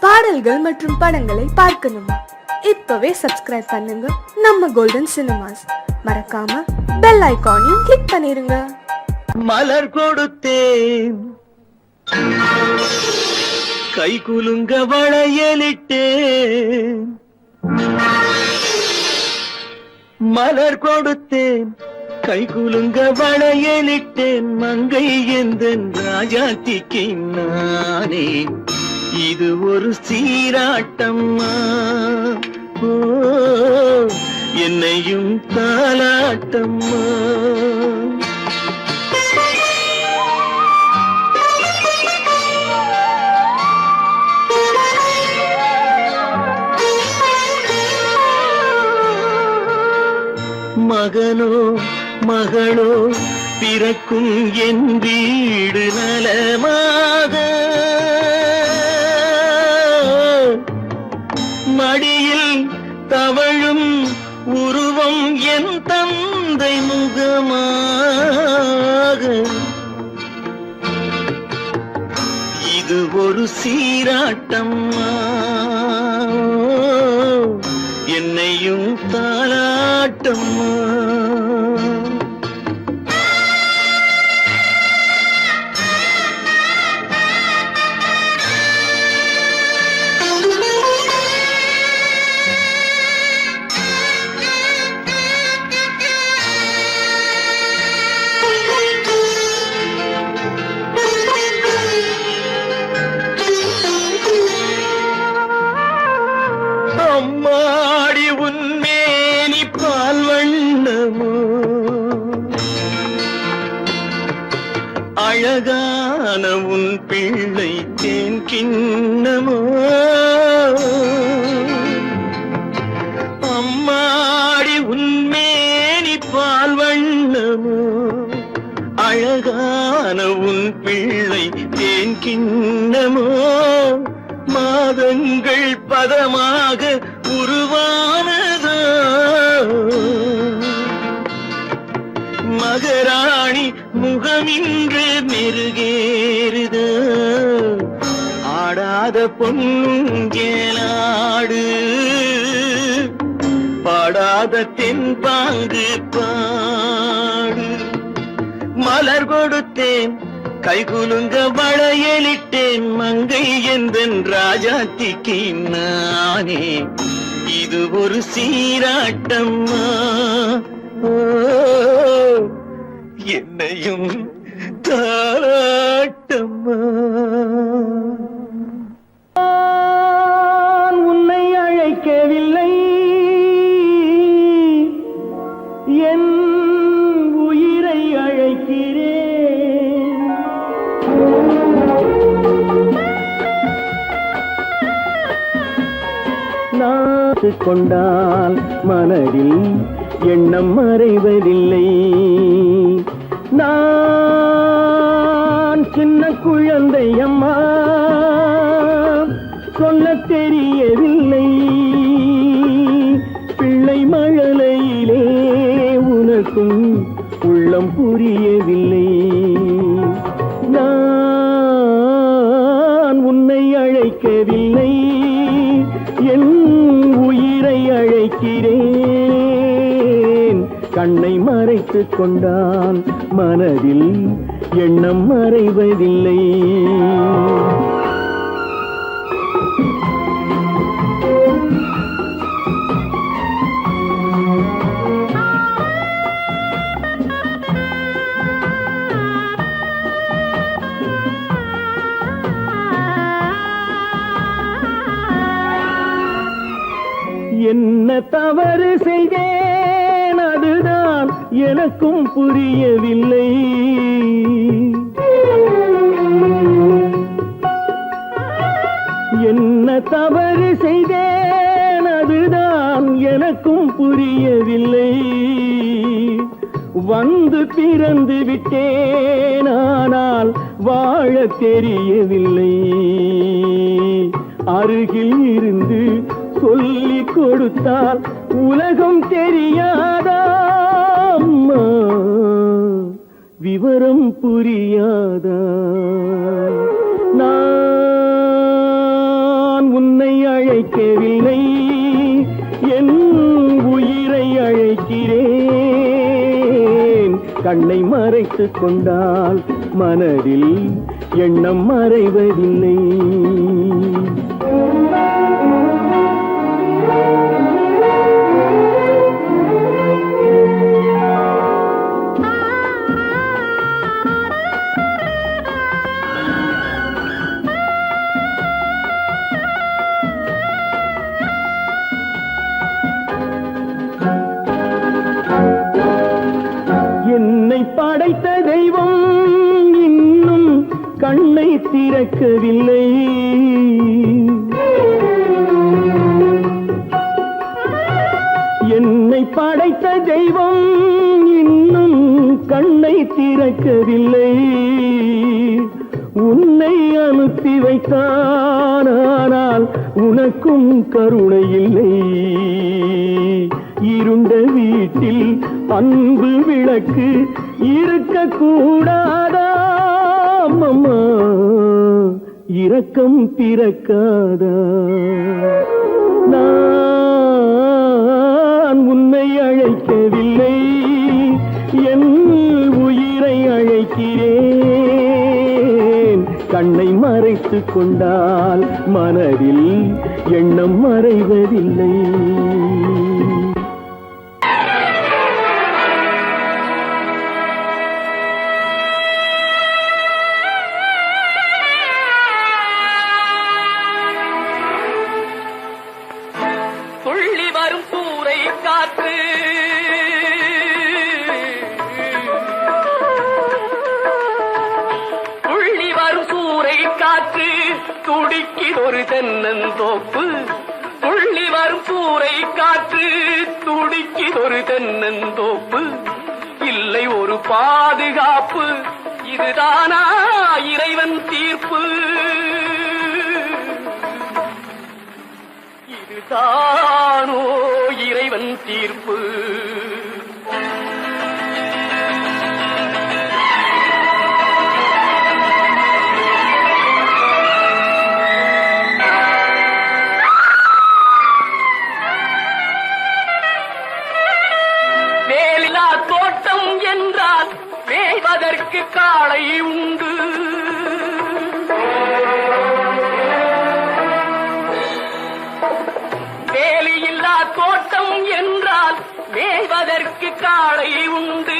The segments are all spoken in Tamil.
பாடல்கள் மற்றும் படங்களை பார்க்கணுமா. இப்பவே சப்ஸ்கிரைப் பண்ணுங்க. நம்ம கோல்டன் சினிமாஸ் மறக்காம பெல் ஐகானையும் கிளிக் பண்ணிருங்க. மலர் கொடுத்தேன். கை குலுங்க வளையலிட்டேன். மலர் கொடுத்தேன். கை குலுங்க வளையலிட்டேன். மங்கை எந்த ராஜாத்திக்கு நானே. இது ஒரு சீராட்டம்மா. என்னையும் தாலாட்டம்மா மகனோ மகளோ பிறக்கும் என் வீடு நலமாக. மடியில் தவழும் உருவம் என் தந்தை முகமாக. இது ஒரு சீராட்டம். என்னையும் தாளாட்டம்மா பிள்ளை தேன் கிண்ணமோ? அம்மாடி உன்மேனி பால் வண்ணமோ? அழகான உன் பிள்ளை தேன் கிண்ணமோ? மாதங்கள் பதமாக உருவானதோ? மகராணி முகமின்று மெருகே ஆடாத பொன்னுங்கேலாடு பாடாத தென்பாங்கு பாடு. மலர் கொடுத்தேன் கைகுலுங்க வளையலிட்டேன் மங்கை எந்தன் ராஜாத்திக்கு நானே. இது ஒரு சீராட்டம்மா. என்னையும் தாராட்டம்மா. நாத்து கொண்டால் மனதில் எண்ணம் மறைவதில்லை. நான் சின்ன குழந்தை அம்மா வைத்து கொண்டான் மனதில் எண்ணம் மறைவதில்லை. என்ன தவறு செய்தேன் எனக்கும் புரியவில்லை. என்ன தவறு செய்தேன் அதுதான் எனக்கும் புரியவில்லை. வந்து பிறந்து விட்டேன் ஆனால் வாழ தெரியவில்லை. அருகில் இருந்து சொல்லிக் கொடுத்தால் உலகம் தெரியாதா? அம்மா விவரம் புரியாதா? நான் உன்னை அழைக்கவில்லை. என் உயிரை அழைக்கிறேன். கண்ணை மறைத்து கொண்டால் மனதில் எண்ணம் மறைவதில்லை. திறக்கவில்லை என்னை படைத்த தெய்வம் இன்னும் கண்ணை திறக்கவில்லை. உன்னை அனுப்பி வைத்தானால் உனக்கும் கருணை இல்லை. இருண்ட வீட்டில் அன்பு விளக்கு இருக்கக்கூடாதா அம்மா? இரக்கம் பிறக்காதா. நான் உன்னை அழைக்கவில்லை. என் உயிரை அழைக்கிறேன். கண்ணை மறைத்து கொண்டால் மனதில் எண்ணம் மறைவதில்லை. ஒரு தென்னந்தோப்பு துள்ளி வரும் பூரை காற்று துடிக்கி ஒரு தென்னந்தோப்பு இல்லை ஒரு பாதுகாப்பு இதுதானா இறைவன் தீர்ப்பு. இதுதானோ இறைவன் தீர்ப்பு. மேய்வதற்கு காளை உண்டு. வேலியில்லா தோட்டம் என்றால் மேய்வதற்கு காளை உண்டு.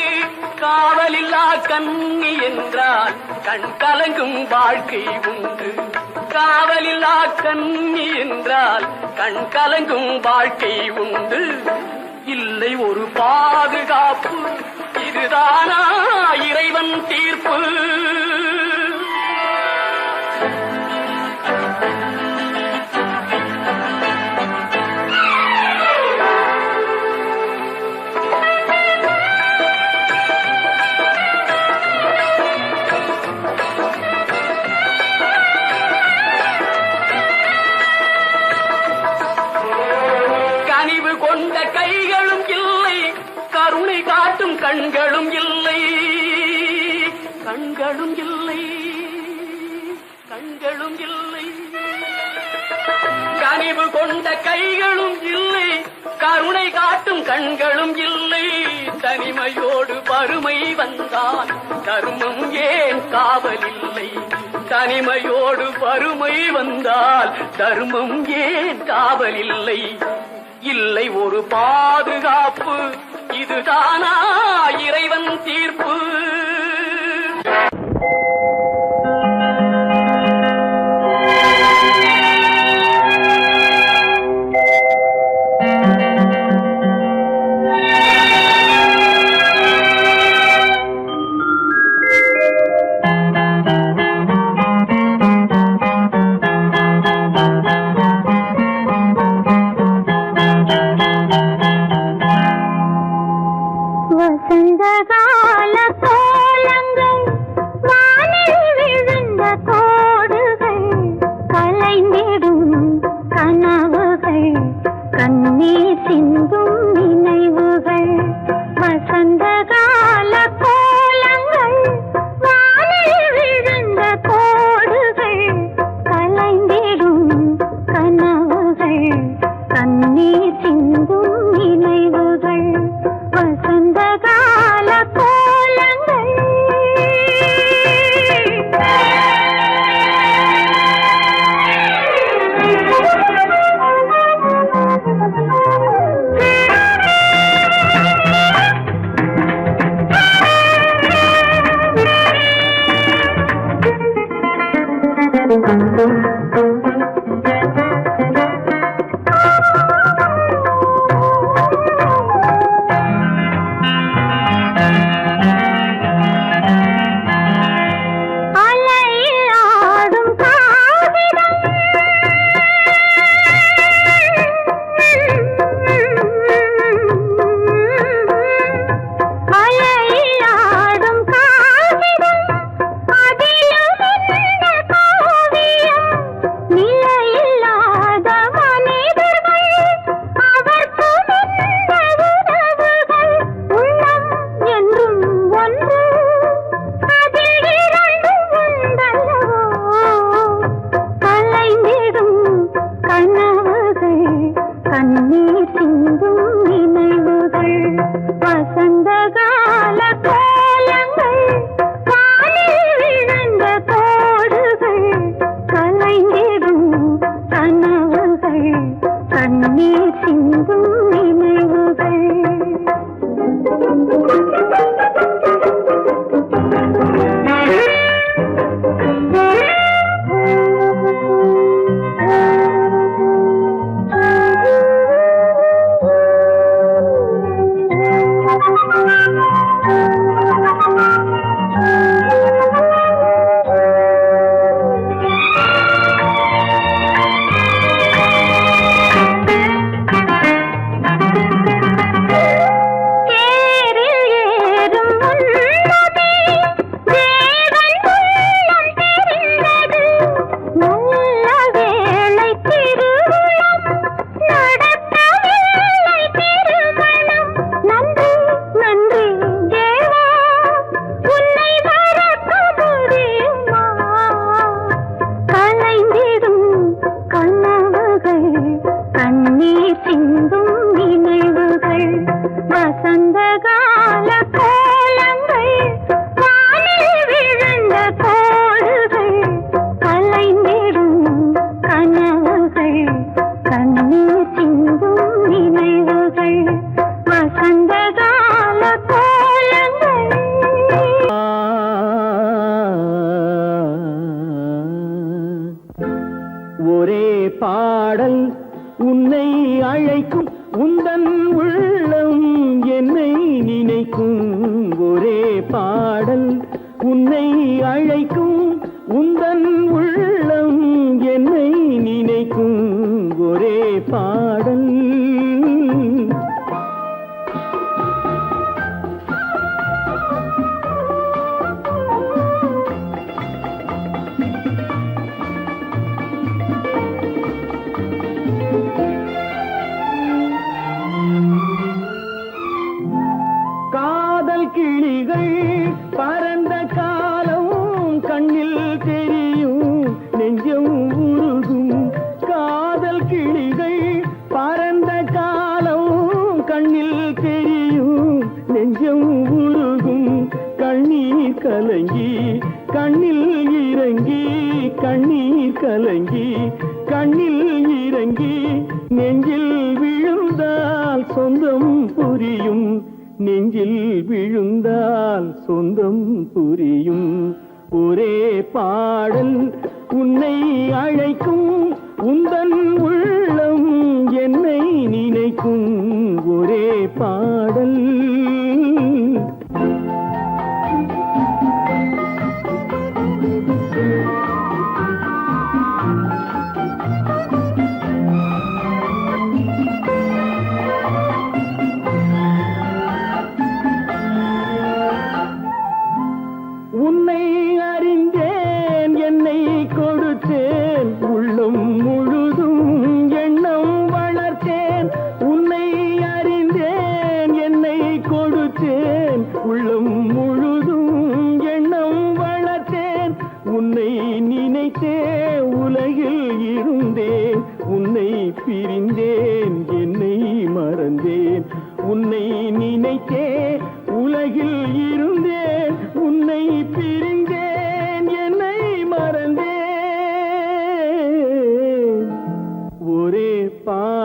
காவலில்லா கண்ணி என்றால் கண் கலங்கும் வாழ்க்கை உண்டு. காவலில்லா கண்ணி என்றால் கண் கலங்கும் வாழ்க்கை உண்டு. இல்லை ஒரு பாதுகாப்பு இதுதானா இறைவன் தீர்ப்பு? கண்களும் இல்லை. கண்களும் இல்லை. கண்களும் இல்லை. கனிவு கொண்ட கைகளும் இல்லை. கருணை காட்டும் கண்களும் இல்லை. தனிமையோடு வறுமை வந்தால் தர்மம் ஏன் காவலில்லை தனிமையோடு வறுமை வந்தால் தர்மம் ஏன் காவலில்லை இல்லை ஒரு பாதுகாப்பு இதுதானா இறைவன் தீர்ப்பு?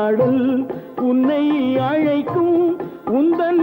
பாடல் உன்னை அழைக்கும் உந்தன்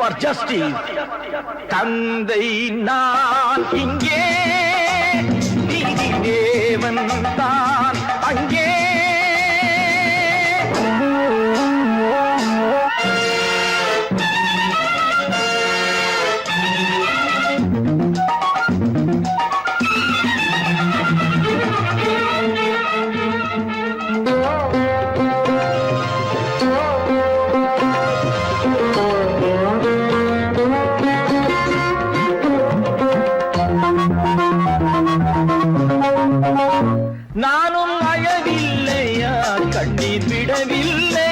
ஃபார் ஜஸ்டிஸ் தந்தை நான் இங்கே. பிடவில்லை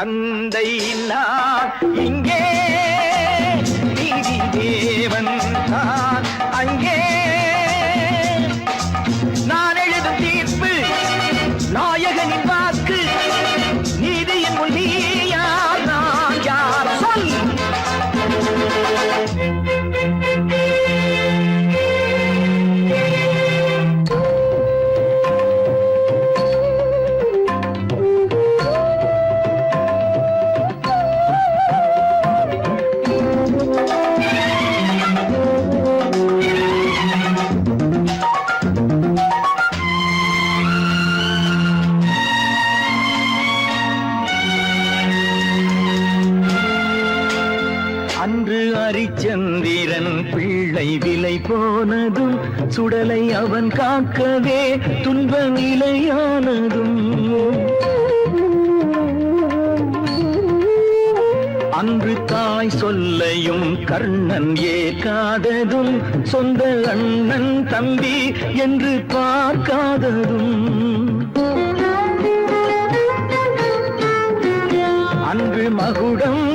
தந்தை நான் இங்கே நீதி தேவன் நான் அங்கே பார்க்காததும் சொந்த அண்ணன் தம்பி என்று பார்க்காததும் அன்று மகுடம்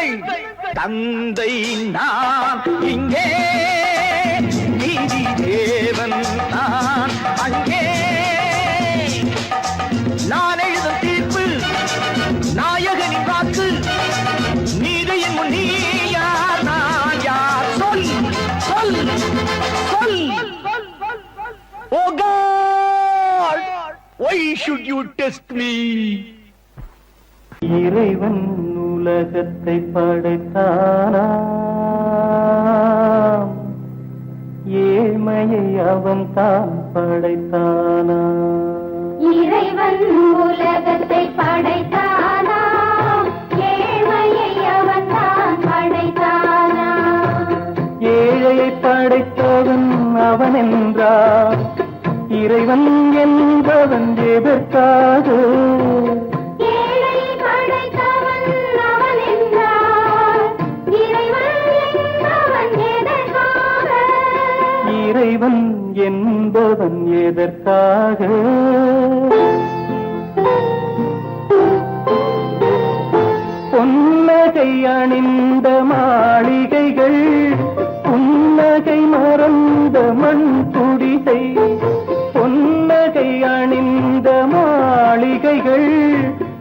தந்தை தந்தை நான் இங்கே. நீதி தேவன் நான் அங்கே. நான் எழுதும் தீர்ப்பு நாயகனின் வாக்கு. நீதியின் முன் நீ யார் நான் யார்? சொல் சொல் சொல். ஓ god why should you test me? இறைவன் உலகத்தை படைத்தானா ஏழ்மையை அவன் தான் படைத்தானா இறைவன் உலகத்தை படைத்தானா ஏழ்மையை அவன் தான் படைத்தானா ஏழையை படைத்தவன் அவன் என்றார். இறைவன் என்பவன் எதற்காக? இறைவன் என்பவன் எதற்காக? பொன்னகை அணிந்த மாளிகைகள் புன்னகை மறந்த மண் துடிசை பொன்னகை அணிந்த மாளிகைகள்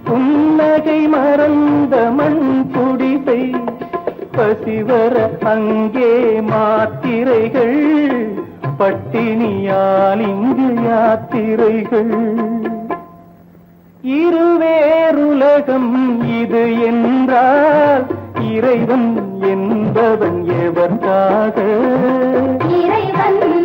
புன்னகை மறந்த மண் துடிசை பசிவர அங்கே மாத்திரைகள் பட்டினியால் இங்கு யாத்திரைகள். இருவேருலகம் இது என்றால் இறைவன் என்பவன் எவர்காக இறைவன்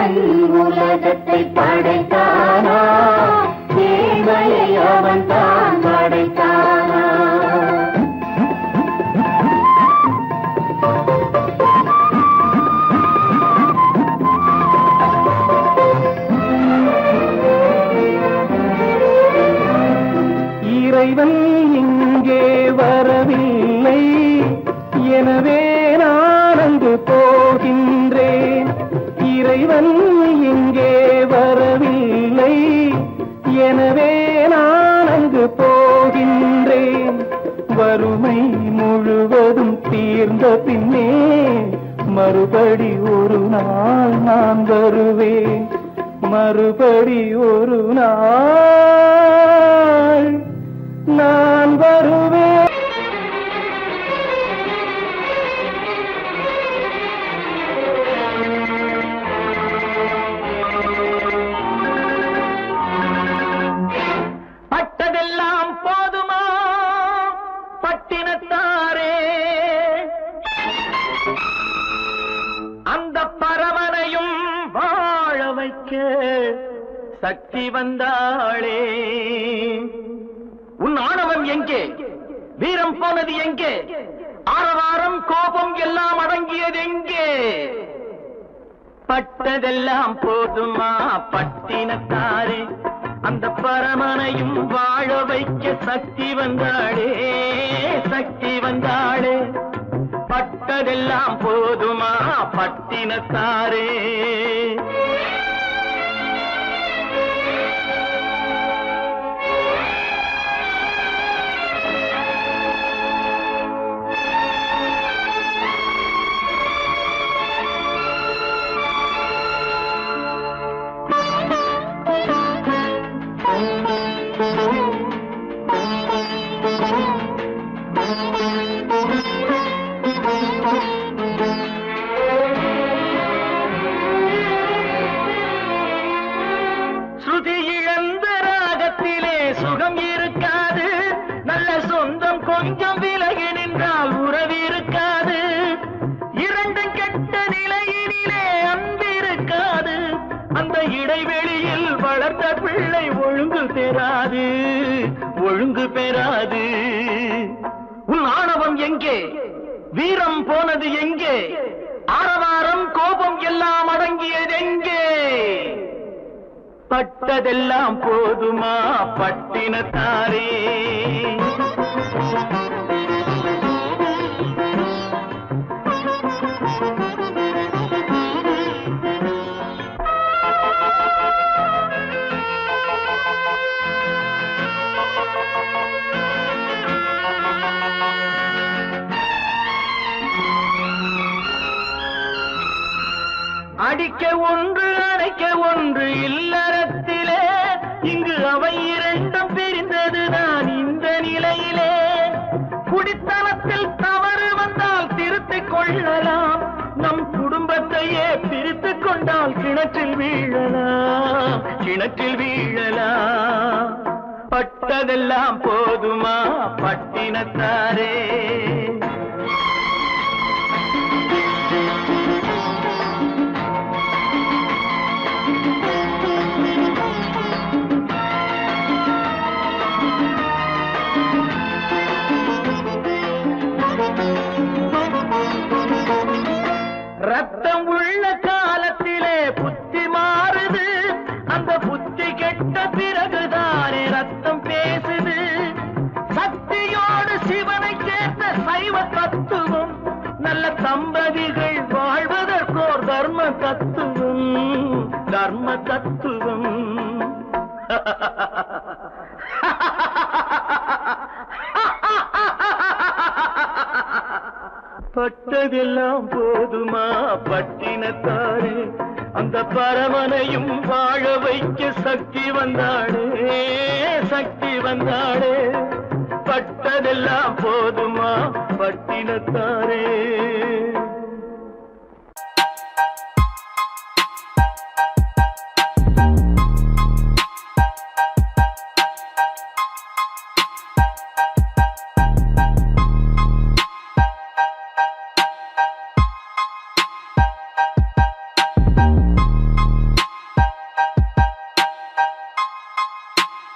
அவன் உலகத்தை படைத்தானா? தேவையை அவன் தான் படைத்தான். வந்த பின்னே மறுபடி ஒரு நாள் நான் வருவேன். மறுபடி ஒரு நாள் போதுமா? பட்டினத்தாரே இடைவெளியில் பிள்ளை ஒழுங்கு பெறாது ஒழுங்கு பெறாது. உன் ஆணவம் எங்கே? வீரம் போனது எங்கே? ஆரவாரம் கோபம் எல்லாம் அடங்கியது எங்கே? பட்டதெல்லாம் போதுமா பட்டினத்தாரே? அடிக்க ஒன்று அணைக்க ஒன்று இல்லறத்திலே. இங்கு அவை இரண்டும் பிரிந்தது நான் இந்த நிலையிலே. குடித்தனத்தில் தவறு வந்தால் திருத்திக் கொள்ளலாம். நம் குடும்பத்தையே பிரித்துக் கொண்டால் கிணற்றில் வீழலாம். கிணற்றில் வீழலாம். பட்டதெல்லாம் போதுமா பட்டினத்தாரே? தத்துவம் தர்ம தத்துவம். பட்டதெல்லாம் போதுமா பட்டினத்தாரே? அந்த பரமனையும் வாழ வைக்க சக்தி வந்தாளே சக்தி வந்தாளே. பட்டதெல்லாம் போதுமா பட்டினத்தாரே?